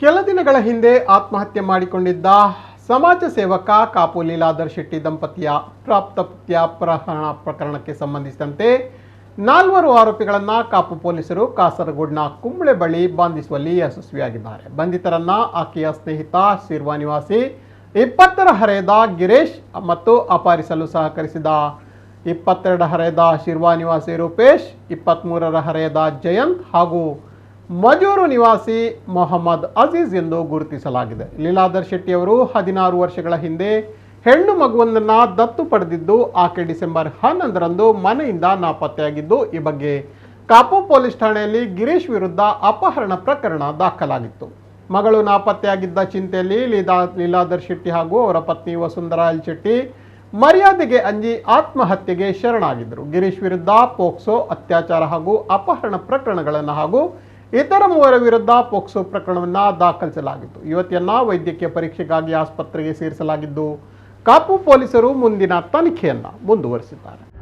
ಕೆಲ ದಿನಗಳ ಹಿಂದೆ ಆತ್ಮಹತ್ಯೆ ಮಾಡಿಕೊಂಡಿದ್ದ ಸಮಾಜ ಸೇವಕ ಕಾಪು ಲೀಲಾಧರ್ ಶೆಟ್ಟಿ ದಂಪತಿಯ ಪ್ರಾಪ್ತಪುತ್ಯ ಪ್ರಹರಣ ಪ್ರಕರಣಕ್ಕೆ ಸಂಬಂಧಿಸಿದಂತೆ ನಾಲ್ವರು ಆರೋಪಿಗಳನ್ನು ಕಾಪು ಪೊಲೀಸರು ಕಾಸರಗೋಡ್ನ ಕುಂಬಳೆ ಬಳಿ ಬಂಧಿಸುವಲ್ಲಿ ಯಶಸ್ವಿಯಾಗಿದ್ದಾರೆ. ಬಂಧಿತರನ್ನ ಆಕೆಯ ಸ್ನೇಹಿತ ಶಿರ್ವಾ ನಿವಾಸಿ, ಇಪ್ಪತ್ತರ ಹರೆಯದ ಗಿರೀಶ್ ಮತ್ತು ಅಪಹರಿಸಲು ಸಹಕರಿಸಿದ ಇಪ್ಪತ್ತೆರಡು ಹರೆಯದ ಶಿರ್ವಾ ನಿವಾಸಿ ರೂಪೇಶ್ ಇಪ್ಪತ್ತ್ಮೂರರ ಹರೆಯದ ಜಯಂತ್ ಹಾಗೂ ಮಜೂರು ನಿವಾಸಿ ಮೊಹಮ್ಮದ್ ಅಜೀಜ್ ಎಂದು ಗುರುತಿಸಲಾಗಿದೆ. ಲೀಲಾಧರ್ ಶೆಟ್ಟಿಯವರು ಹದಿನಾರು ವರ್ಷಗಳ ಹಿಂದೆ ಹೆಣ್ಣು ಮಗುವೊಂದನ್ನು ದತ್ತು ಪಡೆದಿದ್ದು, ಆಕೆ ಡಿಸೆಂಬರ್ ಹನ್ನೊಂದರಂದು ಮನೆಯಿಂದ ನಾಪತ್ತೆಯಾಗಿದ್ದು, ಈ ಬಗ್ಗೆ ಕಾಪು ಪೊಲೀಸ್ ಠಾಣೆಯಲ್ಲಿ ಗಿರೀಶ್ ವಿರುದ್ಧ ಅಪಹರಣ ಪ್ರಕರಣ ದಾಖಲಾಗಿತ್ತು. ಮಗಳು ನಾಪತ್ತೆಯಾಗಿದ್ದ ಚಿಂತೆಯಲ್ಲಿ ಲೀಲಾ, ಲೀಲಾಧರ್ ಶೆಟ್ಟಿ ಹಾಗೂ ಅವರ ಪತ್ನಿ ವಸುಂಧರಾ ಶೆಟ್ಟಿ ಮರ್ಯಾದೆಗೆ ಅಂಜಿ ಆತ್ಮಹತ್ಯೆಗೆ ಶರಣಾಗಿದ್ದರು. ಗಿರೀಶ್ ವಿರುದ್ಧ ಪೋಕ್ಸೋ ಅತ್ಯಾಚಾರ ಹಾಗೂ ಅಪಹರಣ ಪ್ರಕರಣಗಳನ್ನು ಹಾಗೂ ಇತರ ಮೂವರ ವಿರುದ್ಧ ಪೋಕ್ಸೋ ಪ್ರಕರಣವನ್ನು ದಾಖಲಿಸಲಾಗಿತ್ತು. ಯುವತಿಯನ್ನ ವೈದ್ಯಕೀಯ ಪರೀಕ್ಷೆಗಾಗಿ ಆಸ್ಪತ್ರೆಗೆ ಸೇರಿಸಲಾಗಿದ್ದು, ಕಾಪು ಪೊಲೀಸರು ಮುಂದಿನ ತನಿಖೆಯನ್ನ ಮುಂದುವರಿಸಿದ್ದಾರೆ.